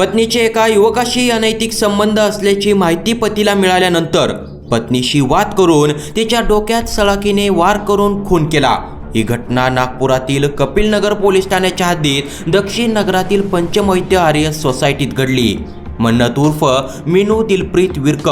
पत्नीचे एका युवकाशी अनैतिक संबंध असल्याची माहिती पतीला मिळाल्यानंतर पत्नीशी वाद करून तिच्या डोक्यात सळाकीने वार करून खून केला. ही घटना नागपुरातील कपिलनगर पोलीस ठाण्याच्या हद्दीत दक्षिण नगरातील पंचमैत्य आर्य सोसायटीत घडली. मन्नत उर्फ मिनू दिलप्रीत विर्क.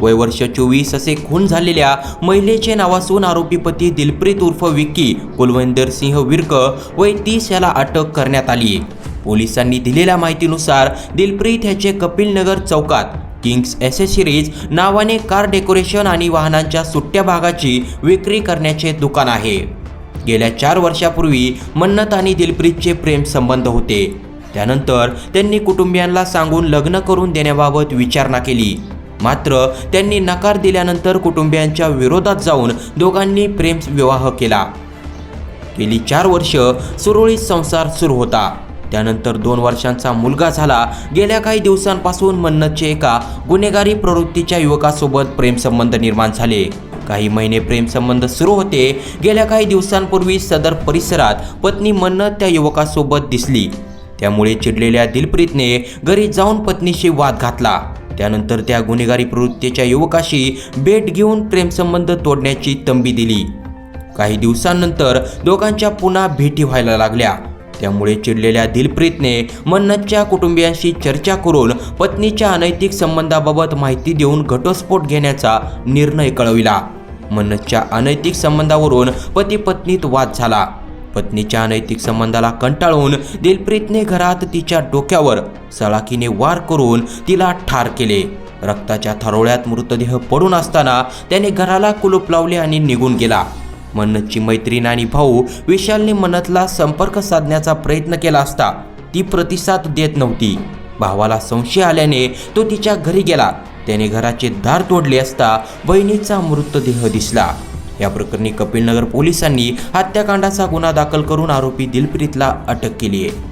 वय वर्ष चोवीस असे खून झालेल्या महिलेचे नाव असून आरोपी पती दिलप्रीत उर्फ विक्की कुलविंदर सिंह विर्क वय तीस याला अटक करण्यात आली. पोलिसांनी दिलेल्या माहितीनुसार दिलप्रीत ह्याचे कपिलनगर चौकात किंग्स ॲसेसरीज नावाने कार डेकोरेशन आणि वाहनांच्या सुट्ट्या भागाची विक्री करण्याचे दुकान आहे. गेल्या चार वर्षापूर्वी मन्नत आणि दिलप्रीतचे प्रेम संबंध होते. त्यानंतर त्यांनी कुटुंबियांना सांगून लग्न करून देण्याबाबत विचारणा केली. मात्र त्यांनी नकार दिल्यानंतर कुटुंबियांच्या विरोधात जाऊन दोघांनी प्रेम विवाह केला. गेली चार वर्ष सुरळीत संसार सुरू होता. त्यानंतर दोन वर्षांचा मुलगा झाला. गेल्या काही दिवसांपासून मन्नतचे एका गुन्हेगारी प्रवृत्तीच्या युवकासोबत प्रेमसंबंध निर्माण झाले. काही महिने प्रेमसंबंध सुरू होते. गेल्या काही दिवसांपूर्वी सदर परिसरात पत्नी मन्नत त्या युवकासोबत दिसली. त्यामुळे चिडलेल्या दिलप्रीतने घरी जाऊन पत्नीशी वाद घातला. त्यानंतर त्या गुन्हेगारी प्रवृत्तीच्या युवकाशी भेट घेऊन प्रेमसंबंध तोडण्याची तंबी दिली. काही दिवसांनंतर दोघांच्या पुन्हा भेटी व्हायला लागल्या. त्यामुळे चिडलेल्या दिलप्रीतने मन्नतच्या कुटुंबियांशी चर्चा करून पत्नीच्या अनैतिक संबंधाबाबत माहिती देऊन घटस्फोट घेण्याचा निर्णय कळविला. मन्नतच्या अनैतिक संबंधावरून पती पत्नीत वाद झाला. पत्नीच्या अनैतिक संबंधाला कंटाळून दिलप्रीतने घरात तिच्या डोक्यावर सळाकीने वार करून तिला ठार केले. रक्ताच्या थरोळ्यात मृतदेह पडून असताना त्याने घराला कुलूप लावले आणि निघून गेला. मन्नतची मैत्रीण आणि भाऊ विशालने मन्नतला संपर्क साधण्याचा प्रयत्न केला असता ती प्रतिसाद देत नव्हती. भावाला संशय आल्याने तो तिच्या घरी गेला. त्याने घराचे दार तोडले असता बहिणीचा मृतदेह दिसला. या प्रकरणी कपिलनगर पोलिसांनी हत्याकांडाचा गुन्हा दाखल करून आरोपी दिलप्रीतला अटक केली आहे